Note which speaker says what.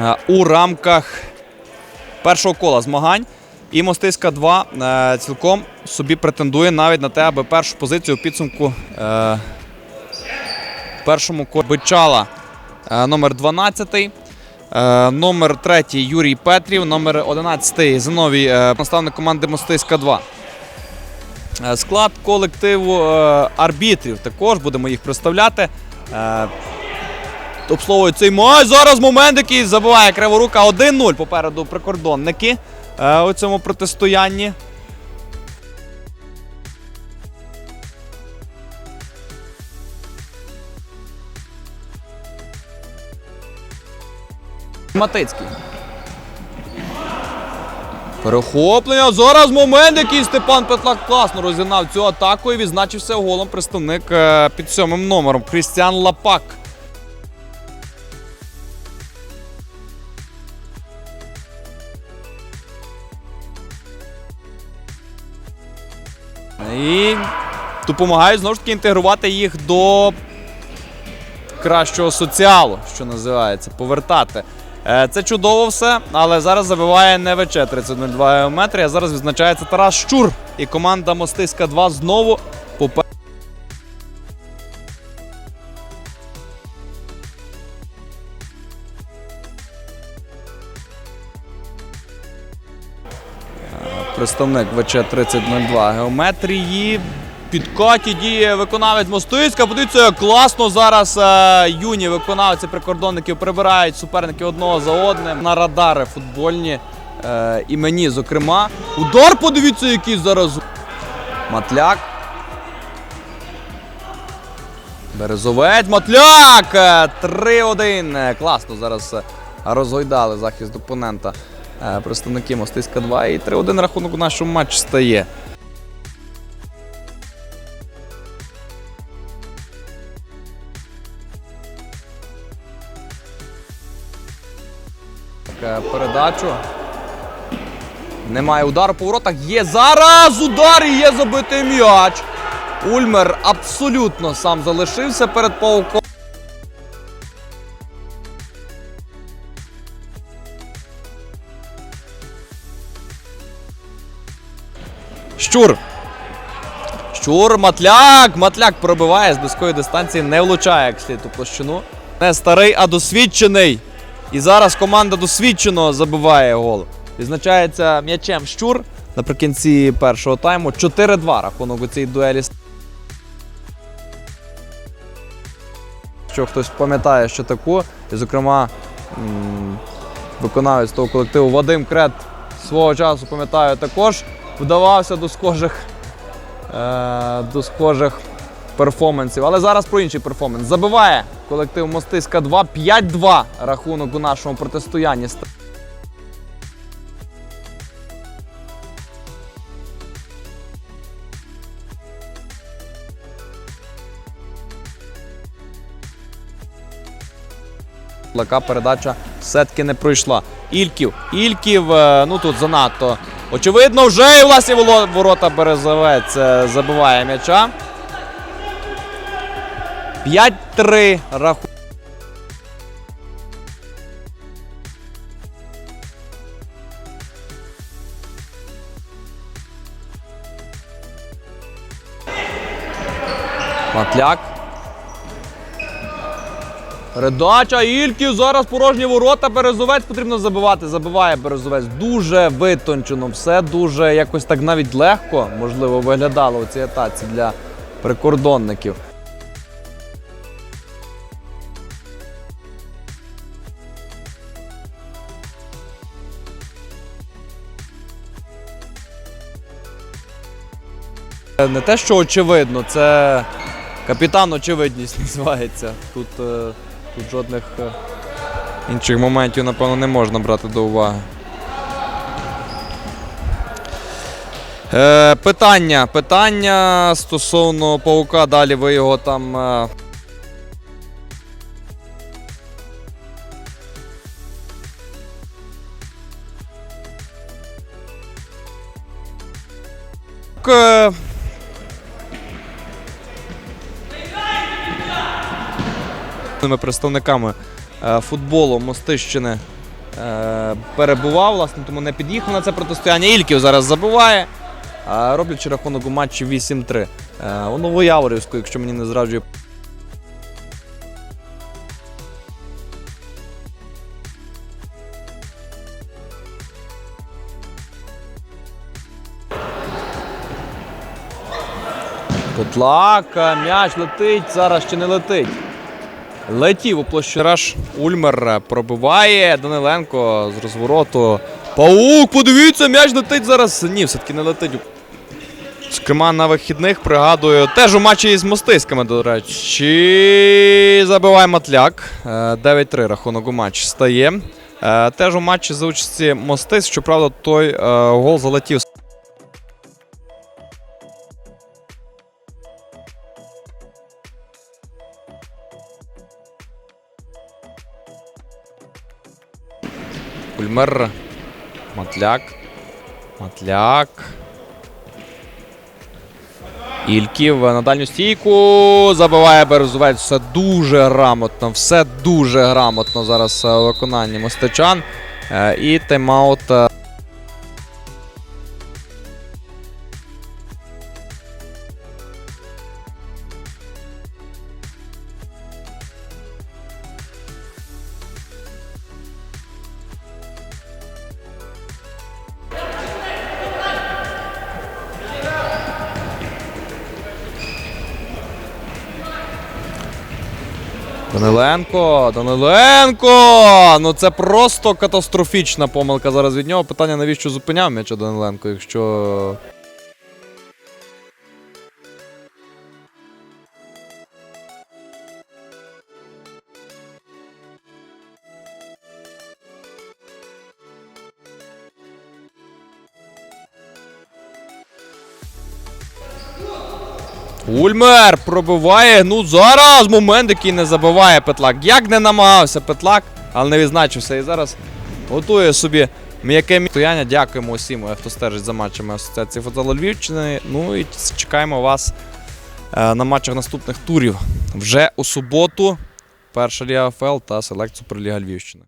Speaker 1: е, у рамках першого кола змагань. І Мостиська 2 е, цілком собі претендує навіть на те, аби першу позицію у підсумку е, першому колі Бичала номер 12. Е, номер 3 Юрій Петрів, номер 11 Зиновій, наставник команди Мостиська 2. Е, Склад колективу арбітрів також будемо їх представляти. Обслуговують цей матч. Зараз момент, який забиває Криворука 1-0 попереду прикордонники е, у цьому протистоянні. Матицький. Перехоплення. Зараз момент, який Степан Петлак класно розігнав цю атаку і відзначився голом представник е, під сьомим номером Крістіан Лапак. І допомагають знову ж таки інтегрувати їх до кращого соціалу, що називається, повертати. Е, Це чудово все, але зараз забиває не ВЧ 3002 геометрія. Зараз відзначається Тарас Щур. І команда Мостиська 2 знову попе. Представник ВЧ 3002 геометрії. Підкаті діє виконавець Мостиська. Подивіться, як класно зараз е, юні виконавці прикордонників прибирають суперників одного за одним на радари футбольні. Е, і мені, зокрема. Удар, подивіться, який зараз. Матляк. Березовець. Матляк! Е, 3-1. Е, Класно зараз е, розгойдали захист опонента. Е, Представники Мостиська 2 і 3-1 рахунок у нашому матчі стає. Е, Передачу. Немає удару по воротах. Є зараз удар і є забитий м'яч. Ульмер абсолютно сам залишився перед пауком. Щур. Щур, Матляк. Матляк пробиває з близької дистанції, не влучає як слід у площину. Не старий, а досвідчений. І зараз команда досвідчено забиває гол. Відзначається м'ячем Щур наприкінці першого тайму. 4-2 рахунок у цій дуелі. Що хтось пам'ятає, що таку. І, зокрема, виконавець того колективу Вадим Крет свого часу, пам'ятаю, також вдавався до схожих, е, до схожих перформансів. Але зараз про інший перформанс. Забиває колектив Мостиська 2. 5-2 рахунок у нашому протистоянні. Лака передача все-таки не пройшла. Ільків. Ільків, е, ну тут занадто. Очевидно, вже і власні ворота Березовець е, забиває м'яча. 5-3 рахунок. Матляк. Передача Ільків. Зараз порожні ворота. Березовець потрібно забивати. Забиває Березовець. Дуже витончено. Все дуже якось так навіть легко, можливо, виглядало у цій атаці для прикордонників. Не те, що очевидно, це капітан очевидність називається. Тут, е, тут жодних е, інших моментів, напевно, не можна брати до уваги. Е, питання. Питання стосовно паука. Далі ви його там. Е... К- представниками е, футболу Мостищини е, перебував, власне, тому не під'їхав на це протистояння. Ільків зараз забиває, е, роблячи рахунок у матчі 8-3. Е, у Новояворівську, якщо мені не зраджує. Котлака, м'яч летить, зараз ще не летить. Летів у площу Раш. Ульмер е, пробиває. Даниленко з розвороту. Паук, подивіться, м'яч летить зараз. Ні, все-таки не летить. Зокрема, на вихідних пригадую. Теж у матчі із мостиськами, до речі. Забиває Матляк. Е, 9-3 рахунок у матчі стає. Е, Теж у матчі за участі Мостис, щоправда, той е, гол залетів. Ульмер. Матляк. Матляк. Ільків на дальню стійку. Забиває Березовець. Все дуже грамотно. Все дуже грамотно зараз виконання мостичан. Е, І тайм-аут. Даниленко, Даниленко! Ну це просто катастрофічна помилка зараз від нього. Питання, навіщо зупиняв м'яча Даниленко, якщо. Ульмер пробиває. Ну зараз момент, який не забиває Петлак. Як не намагався Петлак, але не відзначився. І зараз готує собі м'яке стояння. Дякуємо усім, хто стежить за матчами Асоціації футзалу Львівщини. Ну і чекаємо вас е, на матчах наступних турів вже у суботу. Перша Ліга ФЛ та Селект Суперліга Львівщини.